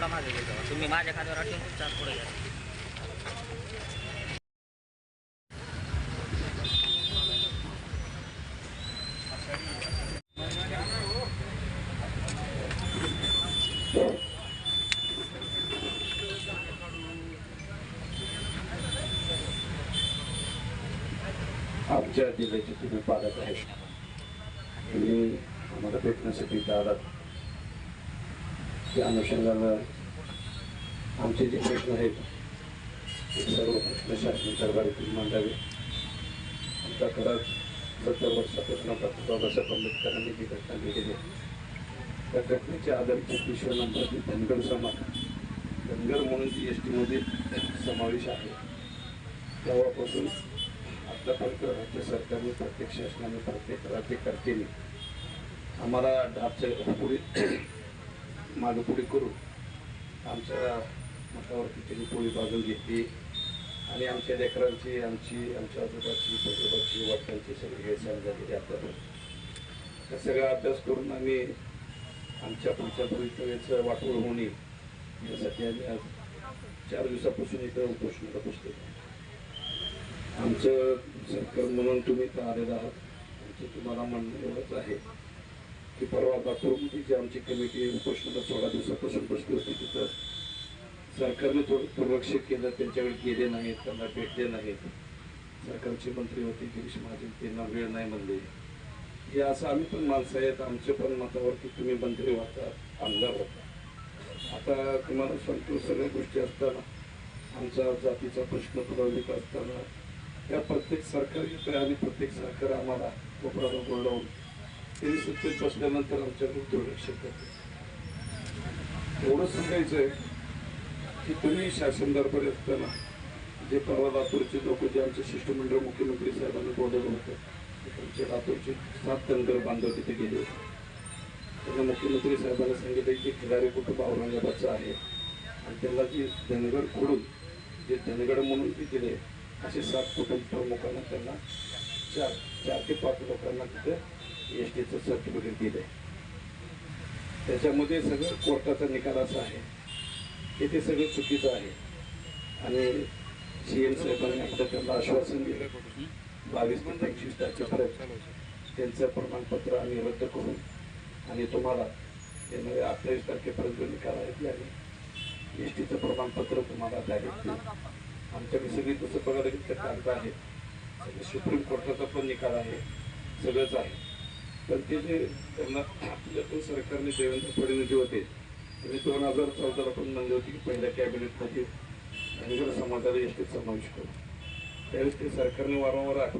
थोडा मागे घेत जावा तुम्ही माझ्या खात्यावर ठेवून खूप हात पुढे घ्या आमच्या जिल्ह्याचे तुम्ही पालक आहेत. तुम्ही आम्हाला भेटण्यासाठी दादा या अनुषंगानं आमचे जे प्रश्न आहेत ते सर्व प्रश्न शासन सरकारी मांडावे. आमचा खरंच सत्तर वर्षापासून डॉक्टर बाबासाहेब आंबेडकरांनी जी घटना लिहिलेली आहे त्या घटनेच्या आधारित विश्वनंतर धनगर समाज धनगर म्हणून जी एस टीमध्ये समावेश आहे. तेव्हापासून आत्तापर्यंत राज्य सरकारने प्रत्येक शासनाने प्रत्येक राज्यकर्त्यांनी आम्हाला ढापच्या पुढे मागं पुढे करून आमच्या मठावरती त्यांनी पोळी बाजून घेतली. आणि आमच्या लेकरांची आमची आमच्या आजोबाची पजोबाची वाटण्याची सगळी गैरसमज झालेली आपल्याला त्या सगळा अभ्यास करून आम्ही आमच्या पुढच्या भवितव्याचं वाटोळ होणे यासाठी आम्ही आज चार दिवसापासून इथं उपोषणाला बसतो आमचं सरकार म्हणून तुम्ही तर आलेला आहात. आमचं तुम्हाला म्हणणं एवढंच आहे. की परवा लातूरमध्ये जी आमची कमिटी उपोषणाला सोळा दिवसापासून बसली होती तिथं सरकारने थोडं दुर्लक्ष केलं त्यांच्याकडे गेले नाहीत त्यांना भेटले नाहीत. सरकारचे मंत्री होते गिरीश महाजन त्यांना वेळ नाही म्हणले. हे असं आम्ही पण माणसं आहेत आमच्या पण मतावरती तुम्ही मंत्री होता आमदार होता आता तुम्हाला सांगतो सगळ्या गोष्टी असताना आमचा जातीचा प्रश्न प्रलंबित असताना या प्रत्येक सरकार येतं आणि प्रत्येक सरकार आम्हाला कोपराला बोलवून त्यांनी सत्तेत बसल्यानंतर आमच्याकडे दुर्लक्ष करते. एवढंच सांगायचं आहे की तुम्ही शासन दरबारी असताना जे परवा लातूरचे लोक जे आमचे शिष्टमंडळ मुख्यमंत्री साहेबांना बोलवलं होतं आमचे लातूरचे सात तंगर बांधव तिथे गेले होते. त्यांना मुख्यमंत्री साहेबांना सांगितलं की खिलारी कुटुंब औरंगाबादचं आहे? आणि त्यांना जी धनगड खोडून जे धनगड म्हणून ते दिले असे सात कुटुंब प्रमुखांना त्यांना चार चार ते पाच लोकांना तिथे एस टीचं सर्टिफिकेट दिलंय. त्याच्यामध्ये सगळं कोर्टाचा निकाल असा आहे. की ते सगळं चुकीचं आहे. आणि सी एम साहेबांनी आपलं त्यांना आश्वासन दिलं. बावीस ते पंचवीस तारखेपर्यंत त्यांचं प्रमाणपत्र आम्ही रद्द करू. आणि तुम्हाला येणाऱ्या अठ्ठावीस तारखेपर्यंत निकाल आहेत आणि एस टीचं प्रमाणपत्र तुम्हाला डायरेक्ट आमच्याकडे सगळी तसं बघायला गेलं तर कागद आहे सगळं सुप्रीम कोर्टाचा पण निकाल आहे. सगळंच आहे. तर ते जे त्यांना आपल्या सरकारने देवेंद्र फडणवीस होते त्यांनी दोन हजार चौदाला पण म्हणले होते की पहिल्या कॅबिनेटमध्ये धनगर समाजाला एस समावेश करू. त्यावेळेस ते सरकारने वारंवार आठवण